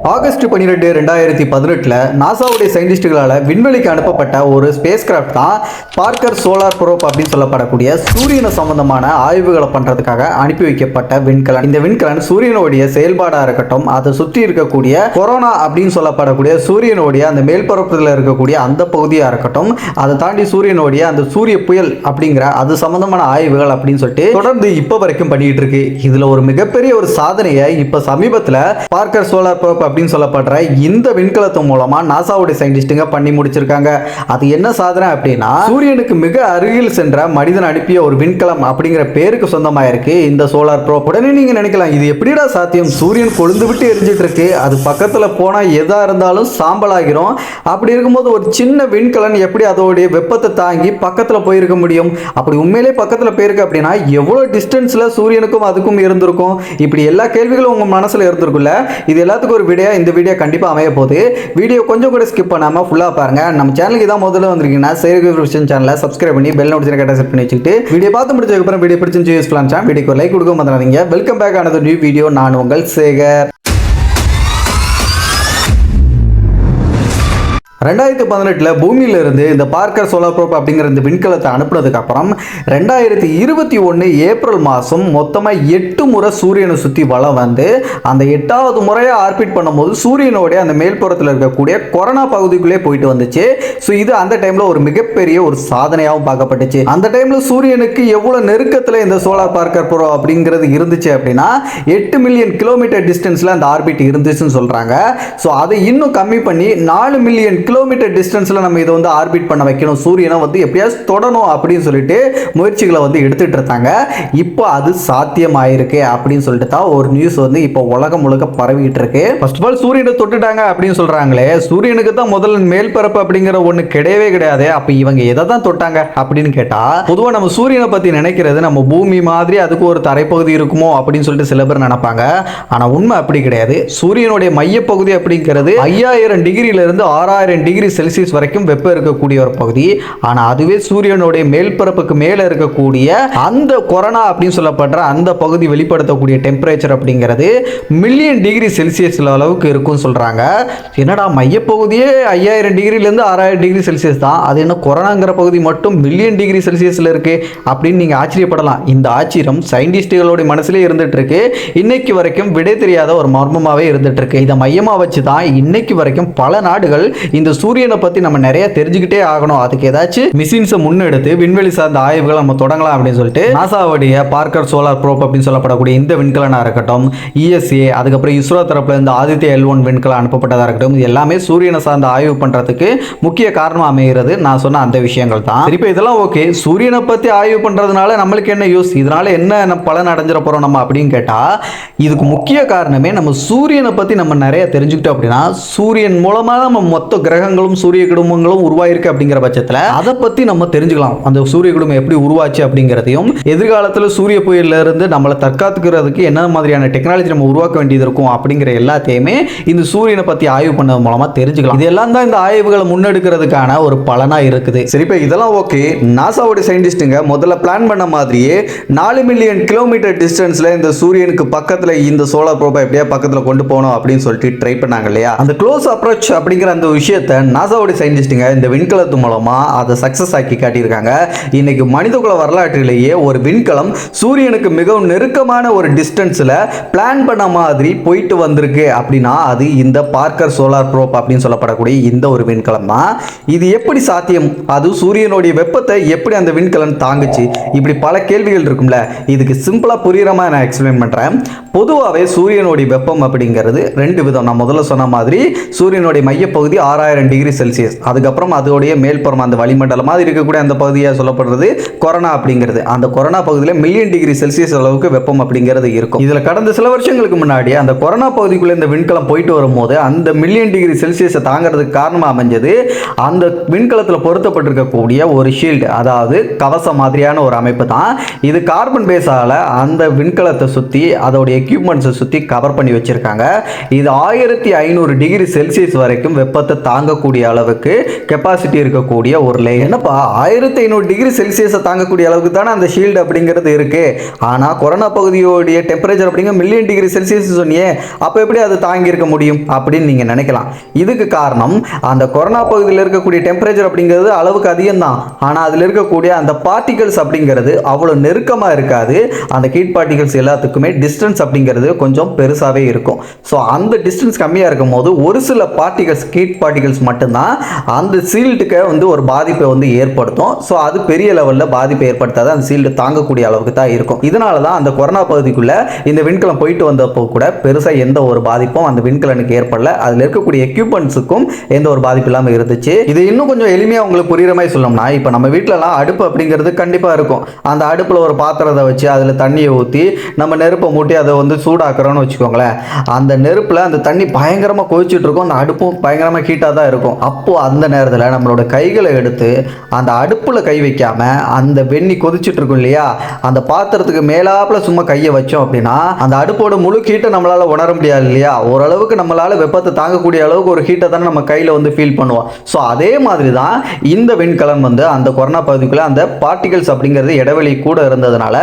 August பன்னிரெண்டு ரெண்டாயிரத்தி பதினெட்டில் நாசாவுடைய சயின்டிஸ்டுகளால் விண்வெளிக்கு அனுப்பப்பட்ட ஒரு ஸ்பேஸ் கிராஃப்ட் தான் பார்க்கர் சோலார் ப்ரோப் அப்படின்னு சொல்லப்படக்கூடிய சூரியனை சம்பந்தமான ஆய்வுகளை பண்ணுறதுக்காக அனுப்பி வைக்கப்பட்ட விண்கலன். இந்த விண்கலன் சூரியனுடைய செயல்பாடாக இருக்கட்டும் அதை சுற்றி இருக்கக்கூடிய கொரோனா அப்படின்னு சொல்லப்படக்கூடிய சூரியனுடைய அந்த மேல்பரப்பில் இருக்கக்கூடிய அந்த பகுதியாக இருக்கட்டும் அதை தாண்டி சூரியனுடைய அந்த சூரிய புயல் அப்படிங்கிற அது சம்பந்தமான ஆய்வுகள் அப்படின்னு சொல்லிட்டு தொடர்ந்து இப்போ வரைக்கும் பண்ணிட்டு இருக்கு. இதில் ஒரு மிகப்பெரிய ஒரு சாதனையை இப்போ சமீபத்தில் பார்க்கர் சோலார் ப்ரோப் அப்படின்னு சொல்லப்படுற இந்த விண்கலத்து மூலமா நாசாவுடைய சயின்டிஸ்டுங்க பண்ணி முடிச்சிருக்காங்க. அது என்ன சாதனை அப்படின்னா சூரியனுக்கு மிக அருகில் சென்ற மனிதன் அனுப்பிய ஒரு விண்கலம் அப்படிங்கிற பேருக்கு சொந்தமா இருக்கு இந்த சோலார் ப்ரோப் உடனே நீங்க நினைக்கலாம் இது எப்படிடா சாத்தியம்? சூரியன் கொழுந்து விட்டு எரிஞ்சிட்டு இருக்கு. அது பக்கத்துல போனா எதா இருந்தாலும் சாம்பலாகிரும். அப்படி இருக்கும்போது ஒரு சின்ன விண்கலன் எப்படி அதோடைய வெப்பத்தை தாங்கி பக்கத்துல போயிருக்க முடியும்? அப்படி உண்மையிலே பக்கத்துல போயிருக்கு அப்படின்னா எவ்வளவு டிஸ்டன்ஸ்ல சூரியனுக்கும் அதுக்கும் இருந்திருக்கும்? இப்படி எல்லா கேள்விகளும் உங்க மனசுல இருந்திருக்குல்ல இது எல்லாத்துக்கும் ஒரு வீடியோ இந்த வீடியோ கண்டிப்பா அமைய போகுது. வீடியோ கொஞ்சம் கூட ஸ்கிப் பண்ணாம ஃபுல்லா பாருங்க. நம்ம சேனலுக்கு தான் முதல்ல வந்திருக்கீங்கன்னா சேருக்கு விஷன் சேனலை சப்ஸ்கிரைப் பண்ணி பெல் நோட்டிஃபிகேஷன் கேட்ட செட் பண்ணி வச்சுட்டு வீடியோ பார்த்து முடிச்சதுக்கு அப்புறம் வீடியோ பிடிச்சி யூஸ் பண்ணலாம் வீடியோக்கு லைக் கொடுக்க மறந்துடாதீங்க. வெல்கம் பேக் ஆனது நியூ வீடியோ நான் உங்கள் சேகர். ரெண்டாயிரத்தி பதினெட்டில் பூமியிலிருந்து இந்த பார்க்கர் சோலார் ப்ரோப் அப்படிங்கிற இந்த விண்கலத்தை அனுப்புனதுக்கு அப்புறம் ரெண்டாயிரத்தி இருபத்தி ஒன்று ஏப்ரல் மாதம் மொத்தமாக எட்டு முறை சூரியனை சுற்றி வளம் வந்து அந்த எட்டாவது முறையாக ஆர்பிட் பண்ணும்போது சூரியனுடைய அந்த மேல்புறத்தில் இருக்கக்கூடிய கொரோனா பகுதிக்குள்ளே போயிட்டு வந்துச்சு. ஸோ இது அந்த டைமில் ஒரு மிகப்பெரிய ஒரு சாதனையாகவும் பார்க்கப்பட்டுச்சு. அந்த டைமில் சூரியனுக்கு எவ்வளோ நெருக்கத்தில் இந்த சோலார் பார்க்கர் ப்ரோ அப்படிங்கிறது இருந்துச்சு அப்படின்னா எட்டு மில்லியன் கிலோமீட்டர் டிஸ்டன்ஸில் அந்த ஆர்பிட் இருந்துச்சுன்னு சொல்கிறாங்க ஸோ அதை இன்னும் கம்மி பண்ணி நாலு மில்லியன் கிலோமீட்டர் டிஸ்டன்ஸில் நம்ம இதை வந்து ஆர்பிட் பண்ண வைக்கணும். சூரியனை வந்து எப்படியாவது தொடணும் அப்படின்னு சொல்லிட்டு முயற்சிகளை வந்து எடுத்துட்டு இருந்தாங்க இப்போ அது சாத்தியமாயிருக்கு அப்படின்னு சொல்லிட்டு தான் ஒரு நியூஸ் வந்து இப்போ உலகம் முழுக்க பரவிட்டு இருக்கு. ஃபர்ஸ்ட் ஆஃப் ஆல் சூரியனை தொட்டுட்டாங்க அப்படின்னு சொல்றாங்களே. சூரியனுக்கு தான் முதல்ல மேல்பரப்பு அப்படிங்கிற ஒன்று கிடையவே கிடையாது. அப்போ இவங்க எதை தான் தொட்டாங்க அப்படின்னு கேட்டால் பொதுவாக நம்ம சூரியனை பற்றி நினைக்கிறது நம்ம பூமி மாதிரி அதுக்கு ஒரு தரைப்பகுதி இருக்குமோ அப்படின்னு சொல்லிட்டு சில பேர் நினைப்பாங்க. ஆனால் உண்மை அப்படி கிடையாது. சூரியனுடைய மையப்பகுதி அப்படிங்கிறது ஐயாயிரம் டிகிரியில இருந்து ஆயிரம் டிகிரி செல்சியஸ் வரைக்கும் வெப்பம் இருக்கக்கூடிய ஒரு பகுதி. ஆனால் அதுவே சூரியனுடைய மேல்பரப்புக்கு மேலே இருக்கக்கூடிய அந்த கொரோனா அப்படின்னு சொல்லப்படுற அந்த பகுதி வெளிப்படுத்தக்கூடிய டெம்பரேச்சர் அப்படிங்கிறது மில்லியன் டிகிரி செல்சியஸ் அளவுக்கு இருக்கும்னு சொல்கிறாங்க என்னடா மையப்பகுதியே ஐயாயிரம் டிகிரிலேருந்து ஆறாயிரம் டிகிரி செல்சியஸ் தான். அது என்ன கொரோனாங்கிற பகுதி மட்டும் மில்லியன் டிகிரி செல்சியஸில் இருக்கு அப்படின்னு நீங்கள் ஆச்சரியப்படலாம். இந்த ஆச்சரியம் சயின்டிஸ்டுகளுடைய மனசுலேயே இருந்துட்டு இருக்கு இன்னைக்கு வரைக்கும் விடை தெரியாத ஒரு மர்மமாகவே இருந்துட்டு இருக்கு இதை மையமாக வச்சு தான் இன்னைக்கு வரைக்கும் பல நாடுகள் இந்த சூரியனை பற்றி நம்ம நிறைய தெரிஞ்சுக்கிட்டே ஆகணும். அதுக்கு ஏதாச்சும் மிஷின்ஸை முன்னெடுத்து விண்வெளி சார்ந்த ஆய்வுகளை நம்ம தொடங்கலாம் அப்படின்னு சொல்லிட்டு நாசாவுடைய பார்க்கர் சோலார் ப்ரோப் அப்படின்னு சொல்லப்படக்கூடிய இந்த விண்கலனாக இருக்கட்டும் இஎஸ்ஏ அதுக்கப்புறம் இஸ்ரோ தரப்புல இருந்து ஆதித்ய எல் ஒன் விண்கலம் அனுப்பப்பட்டதாக இருக்கட்டும் இது எல்லாமே சூரியனை சார்ந்த ஆய்வு பண்ணுறதுக்கு முக்கிய காரணம் அமைகிறது. நான் சொன்ன அந்த விஷயங்கள் தான். இப்போ இதெல்லாம் ஓகே சூரியனை பற்றி ஆய்வு பண்ணுறதுனால நம்மளுக்கு என்ன யூஸ் இதனால என்ன பலன் அடைஞ்சிட போகிறோம் நம்ம அப்படின்னு கேட்டால் இதுக்கு முக்கிய காரணமே நம்ம சூரியனை பற்றி நம்ம நிறைய தெரிஞ்சுக்கிட்டோம் அப்படின்னா சூரியன் மூலமாக நம்ம மொத்த கிரகங்களும் சூரிய குடும்பங்களும் உருவாயிருக்கு அப்படிங்கிற பட்சத்தில் அதை பற்றி நம்ம தெரிஞ்சுக்கலாம். அந்த சூரிய குடும்பம் எப்படி உருவாச்சு அப்படிங்கிறதையும் எதிர்காலத்தில் சூரிய புயல்ல இருந்து நம்மளை தற்காத்துக்கிறதுக்கு என்ன மாதிரியான டெக்னாலஜி நம்ம உருவாக்க வேண்டியது இருக்கும் அப்படிங்கிற எல்லாத்தையுமே இந்த சூரியனை பற்றி ஆய்வு பண்ணது மூலமாக தெரிஞ்சுக்கலாம். இதெல்லாம் தான் இந்த ஆய்வுகளை முன்னெடுக்கிறதுக்கான ஒரு பலனாக இருக்குது. சரி இப்போ இதெல்லாம் ஓகே நாசாவோட சயின்டிஸ்ட்டுங்க முதல்ல பிளான் பண்ண மாதிரியே நாலு மில்லியன் கிலோமீட்டர் டிஸ்டன்ஸில் இந்த சூரியனுக்கு பக்கத்தில் இந்த சோலார் ப்ரோப்பை எப்படியா பக்கத்தில் கொண்டு போகணும் அப்படின்னு சொல்லிட்டு ட்ரை பண்ணாங்க இல்லையா? அந்த க்ளோஸ் அப்ரோச் அப்படிங்கிற அந்த விஷயத்தை நாசாவோட சயின்டிஸ்ட்டுங்க இந்த விண்கலத்து மூலமாக அதை சக்ஸஸ் ஆக்கி காட்டியிருக்காங்க. இன்னைக்கு மனிதகுல வரலாற்றிலேயே ஒரு விண்கலம் சூரியனுக்கு மிகவும் நெருக்கமான ஒரு டிஸ்டன்ஸில் பிளான் பண்ண மாதிரி போயிட்டு வந்திருக்கு அப்படின்னா அது இந்த பார்க்கர் சோலார் ப்ரோப் அப்படின்னு சொல்லப்படக்கூடிய இந்த ஒரு விண்கலம் தான். இது எப்படி சாத்தியம்? அது சூரியனுடைய வெப்பத்தை எப்படி அந்த விண்கலம் தாங்குச்சு? இப்படி பல கேள்விகள் இருக்கும்ல. இதுக்கு சிம்பிளாக புரியுற மாதிரி நான் எக்ஸ்பிளைன் பண்ணுறேன் பொதுவாகவே சூரியனுடைய வெப்பம் அப்படிங்கிறது ரெண்டு விதம். நான் முதல்ல சொன்ன மாதிரி சூரியனுடைய மையப்பகுதி ஆறாயிரம் டிகிரி செல்சியஸ். அதுக்கப்புறம் அதோடைய மேல்புறம் அந்த வளிமண்டலமாக இருக்கக்கூடிய அந்த பகுதியாக சொல்லப்படுறது கொரோனா அப்படிங்கிறது. அந்த கொரோனா பகுதியில் மில்லியன் டிகிரி செல்சியஸ் அளவுக்கு வெப்பம் அப்படிங்கிறது இருக்கும். இதில் கடந்த சில வருஷங்களுக்கு முன்னாடி அந்த கொரோனா பகுதிக்குள்ளே இந்த விண்கலம் போயிட்டு வரும்போது அந்த மில்லியன் டிகிரி செல்சியஸை தாங்கிறதுக்கு காரணமாக அமைஞ்சது அந்த விண்கலத்தில் பொருத்தப்பட்டிருக்கக்கூடிய ஒரு ஷீல்டு அதாவது கவசம் மாதிரியான ஒரு அமைப்பு தான். இது கார்பன் பேஸால் அந்த விண்கலத்தை சுற்றி அதோடைய எக்யூப்மெண்ட்ஸை சுற்றி கவர் பண்ணி வச்சுருக்காங்க. இது ஆயிரத்தி ஐநூறு டிகிரி செல்சியஸ் வரைக்கும் வெப்பத்தை தாங்க தாங்கக்கூடிய அளவுக்கு கெப்பாசிட்டி இருக்கக்கூடிய ஒரு லேயர் என்னப்பா ஆயிரத்தி ஐநூறு டிகிரி செல்சியஸை தாங்கக்கூடிய அளவுக்கு தானே அந்த ஷீல்டு அப்படிங்கிறது இருக்கு. ஆனால் கொரோனா பகுதியோடைய டெம்பரேச்சர் அப்படிங்கிற மில்லியன் டிகிரி செல்சியஸ் சொன்னியே அப்போ எப்படி அது தாங்கியிருக்க முடியும் அப்படின்னு நீங்கள் நினைக்கலாம். இதுக்கு காரணம் அந்த கொரோனா பகுதியில் இருக்கக்கூடிய டெம்பரேச்சர் அப்படிங்கிறது அளவுக்கு அதிகம் தான் ஆனால் அதில் இருக்கக்கூடிய அந்த பார்ட்டிகல்ஸ் அப்படிங்கிறது அவ்வளோ நெருக்கமாக இருக்காது. அந்த ஹீட் பார்ட்டிகல்ஸ் எல்லாத்துக்குமே டிஸ்டன்ஸ் அப்படிங்கிறது கொஞ்சம் பெருசாகவே இருக்கும். ஸோ அந்த டிஸ்டன்ஸ் கம்மியாக இருக்கும் போது ஒரு சில பார்ட்டிகல்ஸ் ஹீட் பார்ட்டிகல்ஸ் மட்டும்தான். அந்த சீல்டுக்கு வந்து ஒரு பாதிப்பை வந்து ஏற்படுத்தும். ஸோ அது பெரிய லெவலில் பாதிப்பை ஏற்படுத்தாது அந்த சீல்டு தாங்கக்கூடிய அளவுக்கு தான் இருக்கும். இதனால தான் அந்த கொரோனா பகுதிக்குள்ள இந்த விண்கலம் போயிட்டு வந்தப்போ கூட பெருசாக எந்த ஒரு பாதிப்பும் அந்த விண்கலனுக்கு ஏற்படல. அதில் இருக்கக்கூடிய எக்யூப்மெண்ட்ஸுக்கும் எந்த ஒரு பாதிப்பு இல்லாமல் இருந்துச்சு. இது இன்னும் கொஞ்சம் எளிமையாக உங்களுக்கு புரியுற மாதிரி சொல்லணும்னா இப்போ நம்ம வீட்டிலலாம் அடுப்பு அப்படிங்கிறது கண்டிப்பாக இருக்கும். அந்த அடுப்பில் ஒரு பாத்திரத்தை வச்சு அதில் தண்ணியை ஊற்றி நம்ம நெருப்பை மூட்டி அதை வந்து சூடாக்குறோன்னு வச்சுக்கோங்களேன். அந்த நெருப்பில் அந்த தண்ணி பயங்கரமாக கொதிச்சுட்டு இருக்கும். அந்த அடுப்பும் பயங்கரமாக ஹீட்டாக தான் இருக்கும். அப்போது அந்த நேரத்தில் நம்மளோட கைகளை எடுத்து அந்த அடுப்பில் கை வைக்காமல் அந்த வெண்ணி கொதிச்சுட்டு இருக்கும் இல்லையா? அந்த பாத்திரத்துக்கு மேலாப்பில் சும்மா கையை வச்சோம் அப்படின்னா அந்த அடுப்போட முழு ஹீட்டை நம்மளால் உணர முடியாது இல்லையா? ஓரளவுக்கு நம்மளால் வெப்பத்தை தாங்கக்கூடிய அளவுக்கு ஒரு ஹீட்டை தானே நம்ம கையில் வந்து ஃபீல் பண்ணுவோம். ஸோ அதே மாதிரி தான் இந்த விண்கலன் வந்து அந்த கொரோனா பகுதிக்குள்ளே அந்த பார்ட்டிகல்ஸ் அப்படிங்கிறது இடைவெளி கூட இருந்ததுனால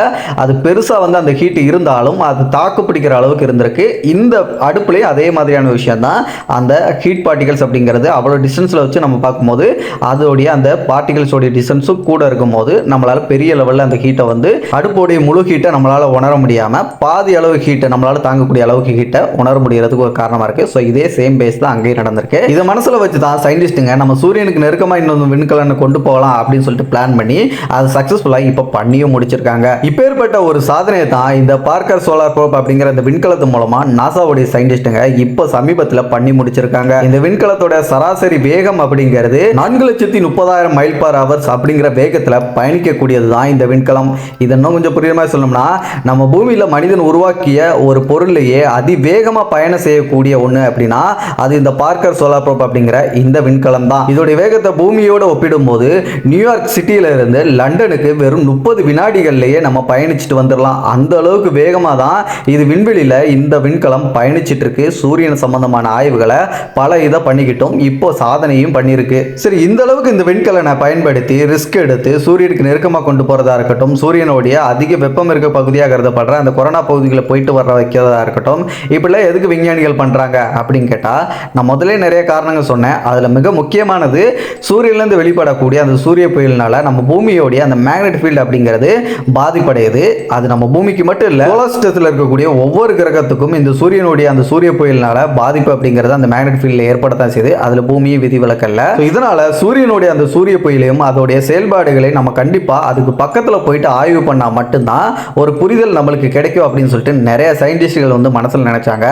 அது பெருசாக வந்து அந்த ஹீட் இருந்தாலும் அது தாக்கு பிடிக்கிற அளவுக்கு இருந்திருக்கு. இந்த அடுப்புலேயும் அதே மாதிரியான விஷயம் தான் அந்த ஹீட் பார்ட்டிகல்ஸ் அப்படிங்கிறது அவ்வளோ டிஸ்டன்ஸில் வச்சு நம்ம பார்க்கும்போது அதோடைய அந்த பார்ட்டிகல்ஸோடைய டிஸ்டன்ஸும் கூட இருக்கும்போது நம்மளால் பெரிய லெவலில் அந்த ஹீட்டை வந்து அடுப்போடைய முழு ஹீட்டை நம்மளால் உணர முடியாமல் பாதி அளவு ஹீட்டை நம்மளால் தாங்கக்கூடிய அளவுக்கு ஹீட்டை உணர முடியறதுக்கு ஒரு காரணமாக இருக்குது ஸோ இதே சேம் பேஸ் தான் அங்கேயும் நடந்திருக்கு. இதை மனசில் வச்சு தான் சயின்டிஸ்ட்டுங்க நம்ம சூரியனுக்கு நெருக்கமாக இன்னொரு விண்கலனை கொண்டு போகலாம் அப்படின்னு சொல்லிட்டு பிளான் பண்ணி அது சக்ஸஸ்ஃபுல்லாக இப்போ பண்ணியும் முடிச்சிருக்காங்க. இப்பேற்பட்ட ஒரு சாதனையை தான் இந்த பார்க்கர் சோலார் ப்ரோப் அப்படிங்கிற இந்த விண்கலத்து மூலமாக நாசாவுடைய சயின்டிஸ்ட்டுங்க இப்போ சமீபத்தில் பண்ணி முடிச்சிருக்காங்க. இந்த விண்கலத்தோட சராசரி வேகம் அப்படிங்கிறது நான்கு லட்சத்தி முப்பதாயிரம் மைல் பர் ஹவர்ஸ் அப்படிங்கிற வேகத்தில் பயணிக்கக்கூடியது தான் இந்த விண்கலம். இது இன்னும் கொஞ்சம் புரியுற மாதிரி சொல்லணும்னா நம்ம பூமியில் மனிதன் உருவாக்கிய ஒரு பொருளையே அதிவேகமாக பயணம் செய்யக்கூடிய ஒன்று அப்படின்னா அது இந்த பார்க்கர் சோலார் ப்ரோப் அப்படிங்கிற இந்த விண்கலம் தான் இதோடைய வேகத்தை பூமியோடு ஒப்பிடும்போது நியூயார்க் சிட்டியிலிருந்து லண்டனுக்கு வெறும் முப்பது வினாடிகள்லேயே நம்ம பயணிச்சுட்டு வந்துடலாம் அந்த அளவுக்கு வேகமாக தான் இது விண்வெளியில் இந்த விண்கலம் பயணிச்சிட்டு இருக்கு. சூரியன் சம்பந்தமான ஆய்வுகளை பல இதை பண்ணிக்கிட்டோம் இப்போ சாதனையும் பண்ணியிருக்கு. சரி இந்த அளவுக்கு இந்த விண்கலனை பயன்படுத்தி ரிஸ்க் எடுத்து சூரியனுக்கு நெருக்கமாக கொண்டு போகிறதா இருக்கட்டும் சூரியனுடைய அதிக வெப்பம் இருக்க பகுதியாக கருதப்படுற அந்த கொரோனா பகுதிகளை போயிட்டு வர வைக்கிறதா இருக்கட்டும் இப்படிலாம் எதுக்கு விஞ்ஞானிகள் பண்ணுறாங்க அப்படின்னு கேட்டால் நான் முதலே நிறைய காரணங்கள் சொன்னேன். அதில் மிக முக்கியமானது சூரியன்லேருந்து வெளிப்படக்கூடிய அந்த சூரிய புயலினால நம்ம பூமியோடைய அந்த மேக்னெட் ஃபீல்டு அப்படிங்கிறது பாதிப்படையுது. அது நம்ம பூமிக்கு மட்டும் இல்லை சோலார் இருக்கக்கூடிய ஒவ்வொரு கிரகத்துக்கும் இந்த சூரியனுடைய அந்த சூரிய புயலினால பாதிப்பு அப்படிங்கிறது அந்த மேக்னெட் ஃபீல்டில் ஏற்படத்தான் செய்யுது. அதில் பூமியை விதிவிலக்கல்ல. So இதனால சூரியனுடைய அந்த சூரிய புயலையும் அதோடைய செயல்பாடுகளை நம்ம கண்டிப்பாக அதுக்கு பக்கத்தில் போயிட்டு ஆய்வு பண்ணால் மட்டும்தான் ஒரு புரிதல் நம்மளுக்கு கிடைக்கும் அப்படின்னு சொல்லிட்டு நிறைய சயின்டிஸ்டுகள் வந்து மனசில் நினைச்சாங்க.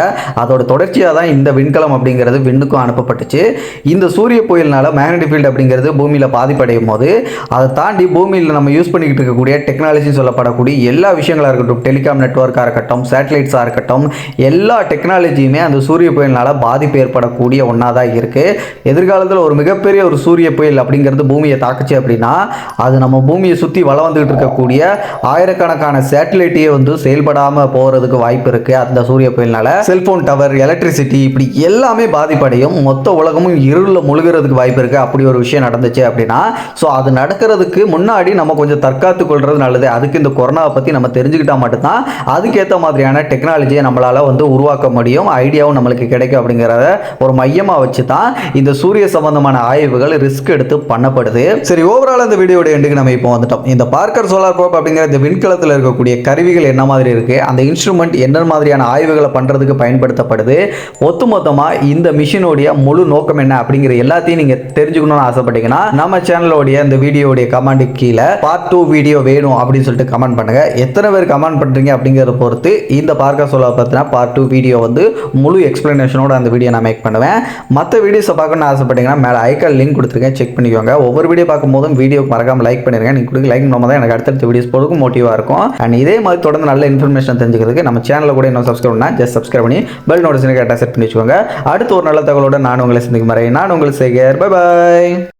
அதோட தொடர்ச்சியாக தான் இந்த விண்கலம் அப்படிங்கிறது விண்ணுக்கும் அனுப்பப்பட்டுச்சு. இந்த சூரிய புயல்னால மேக்னெட்டிக் ஃபீல்டு அப்படிங்கிறது பூமியில் பாதிப்படையும் போது அதை தாண்டி பூமியில் நம்ம யூஸ் பண்ணிக்கிட்டு இருக்கக்கூடிய டெக்னாலஜி சொல்லப்படக்கூடிய எல்லா விஷயங்களாக இருக்கட்டும் டெலிகாம் நெட்ஒர்க்காக இருக்கட்டும் சேட்டலைட்ஸாக இருக்கட்டும் எல்லா டெக்னாலஜியுமே அந்த சூரிய புயலினால பாதிப்பு ஏற்படக்கூடிய ஒன்றா தான் இருக்குது எதிர்காலத்தில் ஒரு மிகப்பெரிய ஒரு சூரிய புயல் அப்படிங்கிறது பூமியை தாக்குச்சு அப்படின்னா அது நம்ம பூமியை சுற்றி வளம் வந்துகிட்டு இருக்கக்கூடிய ஆயிரக்கணக்கான சேட்டலைட்டையே வந்து செயல்படாமல் போகிறதுக்கு வாய்ப்பு இருக்குது அந்த சூரிய புயல்னால செல்ஃபோன் டவர் எலக்ட்ரிசிட்டி இப்படி எல்லாமே பாதிப்படையும். மொத்த உலகமும் இருளில் முழுகிறதுக்கு வாய்ப்பு இருக்குது அப்படி ஒரு விஷயம் நடந்துச்சு அப்படின்னா ஸோ அது நடக்கிறதுக்கு முன்னாடி நம்ம கொஞ்சம் தற்காத்து கொள்வது நல்லது. அதுக்கு இந்த கொரோனாவை பற்றி நம்ம தெரிஞ்சுக்கிட்டால் மட்டும்தான் அதுக்கேற்ற மாதிரியான டெக்னாலஜியை நம்மளால் வந்து உருவாக்க முடியும். ஐடியாவும் நம்மளுக்கு கிடைக்கும் அப்படிங்கிறத ஒரு மையமாக வச்சு தான் இந்த சூரிய சம்பந்தமான ஆய்வுகள் ரிஸ்க் எடுத்து பண்ணப்படுது. சரி ஓவரால் இந்த வீடியோட எண்டுக்கு நம்ம இப்போ வந்துட்டோம். இந்த பார்க்கர் சோலார் ப்ரோப் அப்படிங்கிற இந்த விண்கலத்தில் இருக்கக்கூடிய கருவிகள் என்ன மாதிரி இருக்குது அந்த இன்ஸ்ட்ருமெண்ட் என்ன மாதிரியான ஆய்வுகளை பண்ணுறதுக்கு பயன்படுத்தப்படுது ஒத்துமொத்தமாக இந்த மிஷினுடைய முழு நோக்கம் என்ன அப்படிங்கிற எல்லாத்தையும் நீங்கள் தெரிஞ்சுக்கணும்னு ஆசைப்பட்டீங்கன்னா நம்ம சேனலோடைய இந்த வீடியோடைய கமெண்ட் கீழே பார்ட் டூ வீடியோ வேணும் அப்படின்னு சொல்லிட்டு கமெண்ட் பண்ணுங்க. எத்தனை பேர் கமெண்ட் பண்ணுறீங்க அப்படிங்கிறத பொறுத்து இந்த பார்க்கர் சோலார் பார்த்தீங்கன்னா பார்ட் டூ வீடியோ வந்து முழு எக்ஸ்பிளனேஷனோட அந்த வீடியோ நான் மேக் பண்ணுவேன். மற்ற வீடியோஸ் பார்க்கணும்னு ஆசைப்பட்டீங்கன்னா மேலே ஐக்கால் லிங்க் கொடுத்துருக்கேன். செக் பண்ணிக்கோங்க. ஒவ்வொரு வீடியோ பார்க்கும்போதும் வீடியோ மறக்காம லைக் பண்ணிருங்க. நீங்கள் கொடுக்க லைக் பண்ணாமல் தான் எனக்கு அடுத்தடுத்த வீடியோஸ் போகிறதுக்கு மோட்டிவாக இருக்கும். அண்ட் இதே மாதிரி தொடர்ந்து நல்ல இன்ஃபர்மேஷன் தெரிஞ்சுக்கிறதுக்கு நம்ம சேனலில் கூட இன்னும் சப்ஸ்கிரைப் பண்ணால் ஜஸ்ட் சப்ஸ்கிரைப் பண்ணி பெல் நோட்டிஃபிகேஷன் கரெக்டாக செட் பண்ணி வச்சுக்கோங்க. அடுத்து ஒரு நல்ல தகவலோட நான் உங்களை சந்திக்கும் வரை நான் உங்களை சேகர். Bye bye